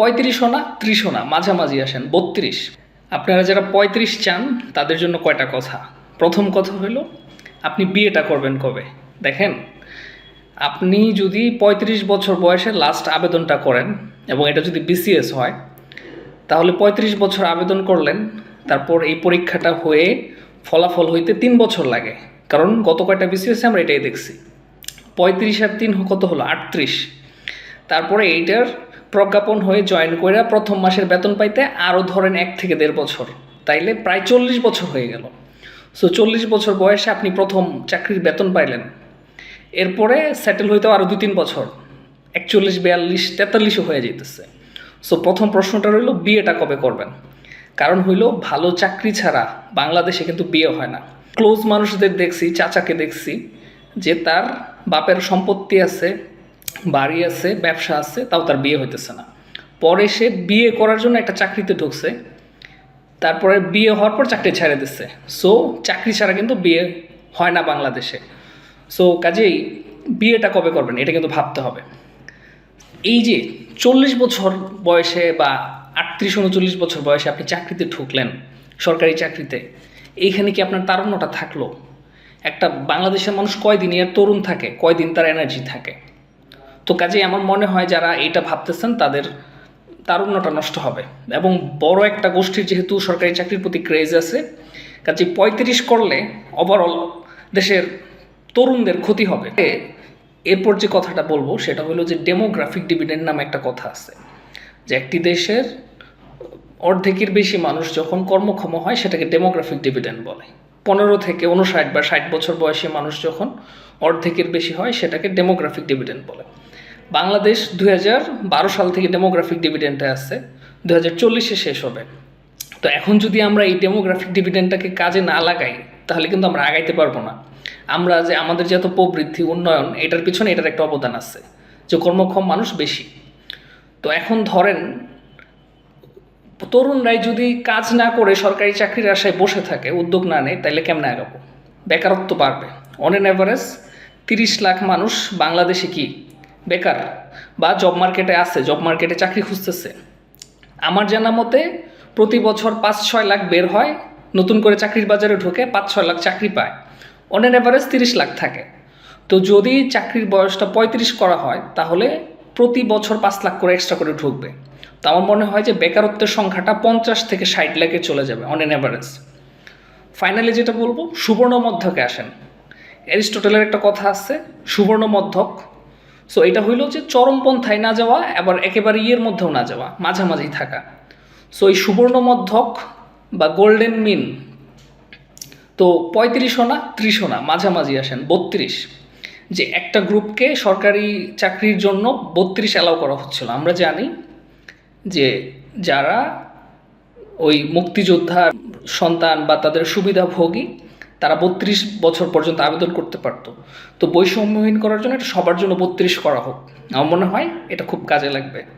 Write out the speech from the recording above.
পঁয়ত্রিশও না ত্রিশও না, মাঝামাঝি আসেন, বত্রিশ। আপনারা যারা পঁয়ত্রিশ চান, তাদের জন্য কয়টা কথা? প্রথম কথা হলো, আপনি বিয়েটা করবেন কবে? দেখেন, আপনি যদি পঁয়ত্রিশ বছর বয়সে লাস্ট আবেদনটা করেন, এবং এটা যদি বিসিএস হয়, তাহলে পঁয়ত্রিশ বছর আবেদন করলেন, তারপর এই পরীক্ষাটা হয়ে ফলাফল হইতে তিন বছর লাগে। কারণ গত কয়টা বিসিএসে আমরা এটাই দেখছি। পঁয়ত্রিশ আর তিন কত হলো? আটত্রিশ। তারপরে এইটার প্রজ্ঞাপন হয়ে জয়েন করে প্রথম মাসের বেতন পাইতে আরও ধরেন এক থেকে দেড় বছর। তাইলে প্রায় চল্লিশ বছর হয়ে গেল। সো চল্লিশ বছর বয়সে আপনি প্রথম চাকরির বেতন পাইলেন। এরপরে সেটেল হইতে আরও দুই তিন বছর। একচল্লিশ, বিয়াল্লিশ, তেতাল্লিশও হয়ে যেতেছে সো প্রথম প্রশ্নটা রইল, বিয়েটা কবে করবেন? কারণ হইল, ভালো চাকরি ছাড়া বাংলাদেশে কিন্তু বিয়ে হয় না। ক্লোজ মানুষদের দেখছি, চাচাকে দেখছি, যে তার বাপের সম্পত্তি আছে বাড়ি আছে, ব্যবসা আছে, তাও তার বিয়ে হইতেছে না। পরে সে বিয়ে করার জন্য একটা চাকরিতে ঢুকছে। তারপরে বিয়ে হওয়ার পর চাকরি ছেড়ে দিচ্ছে। সো চাকরি ছাড়া কিন্তু বিয়ে হয় না বাংলাদেশে। সো কাজেই বিয়েটা কবে করবেন, এটা কিন্তু ভাবতে হবে। এই যে চল্লিশ বছর বয়সে বা আটত্রিশ, উনচল্লিশ বছর বয়সে আপনি চাকরিতে ঢুকলেন, সরকারি চাকরিতে, এইখানে কি আপনার তারুণ্যটা থাকল? একটা বাংলাদেশের মানুষ কয়দিন, এর তরুণ থাকে, কয়দিন তার এনার্জি থাকে? তো কাজেই আমার মনে হয় যারা এইটা ভাবতেছেন, তাদের তারুণ্যটা নষ্ট হবে। এবং বড় একটা গোষ্ঠীর যেহেতু সরকারি চাকরির প্রতি ক্রেজ আছে কাজে পঁয়ত্রিশ করলে ওভারঅল দেশের তরুণদের ক্ষতি হবে। এরপর যে কথাটা বলব, সেটা হলো যে ডেমোগ্রাফিক ডিভিডেন্ড নামে একটা কথা আছে, যে একটি দেশের অর্ধেকের বেশি মানুষ যখন কর্মক্ষম হয়, সেটাকে ডেমোগ্রাফিক ডিভিডেন্ড বলে। পনেরো থেকে উনষাট বা ষাট বছর বয়সী মানুষ যখন অর্ধেকের বেশি হয়, সেটাকে ডেমোগ্রাফিক ডিভিডেন্ড বলে। বাংলাদেশ বারো সাল থেকে ডেমোগ্রাফিক ডিভিডেন্ডে আছে দু হাজার চল্লিশে শেষ হবে। তো এখন যদি আমরা এই ডেমোগ্রাফিক ডিভিডেন্টটাকে কাজে না লাগাই, তাহলে কিন্তু আমরা আগাইতে পারব না। আমরা যে আমাদের যে এত প্রবৃদ্ধি, উন্নয়ন, এটার পিছনে এটার একটা অবদান আছে, যে কর্মক্ষম মানুষ বেশি। তো এখন ধরেন, তরুণরাই যদি কাজ না করে সরকারি চাকরির আশায় বসে থাকে, উদ্যোগ না নেয় তাহলে কেমনে আগাবো? বেকারত্ব বাড়বে। অন এন অ্যাভারেজ তিরিশ লাখ মানুষ বাংলাদেশে কি বেকার বা জব মার্কেটে আছে জব মার্কেটে চাকরি খুঁজতেছে। আমার জানা মতে প্রতি বছর পাঁচ ছয় লাখ বের হয়, নতুন করে চাকরির বাজারে ঢুকে পাঁচ ছয় লাখ চাকরি পায়। অন এন অ্যাভারেজ তিরিশ লাখ থাকে। তো যদি চাকরির বয়সটা পঁয়ত্রিশ করা হয়, তাহলে প্রতি বছর পাঁচ লাখ করে এক্সট্রা করে ঢুকবে। তো আমার মনে হয় যে বেকারত্বের সংখ্যাটা পঞ্চাশ থেকে ষাট লাখে চলে যাবে অন এন অ্যাভারেজ ফাইনালি যেটা বলব সুবর্ণ মধ্যকে আসেন। অ্যারিস্টোটেলের একটা কথা আছে সুবর্ণ মধ্যক সো এটা হইল যে চরমপন্থায় না যাওয়া, আবার একেবারে ইয়ের মধ্যেও না যাওয়া, মাঝামাঝি থাকা। সো এই সুবর্ণ মধ্যক বা গোল্ডেন মিন তো পঁয়ত্রিশও না ত্রিশও না, মাঝামাঝি আসেন, বত্রিশ। যে একটা গ্রুপকে সরকারি চাকরির জন্য বত্রিশ অ্যালাউ করা হচ্ছিল। আমরা জানি যে যারা ওই মুক্তিযোদ্ধার সন্তান বা তাদের সুবিধাভোগী তারা বত্রিশ বছর পর্যন্ত আবেদন করতে পারত। তো বৈষম্যহীন করার জন্য এটা সবার জন্য বত্রিশ করা হোক। আমার মনে হয় এটা খুব কাজে লাগবে।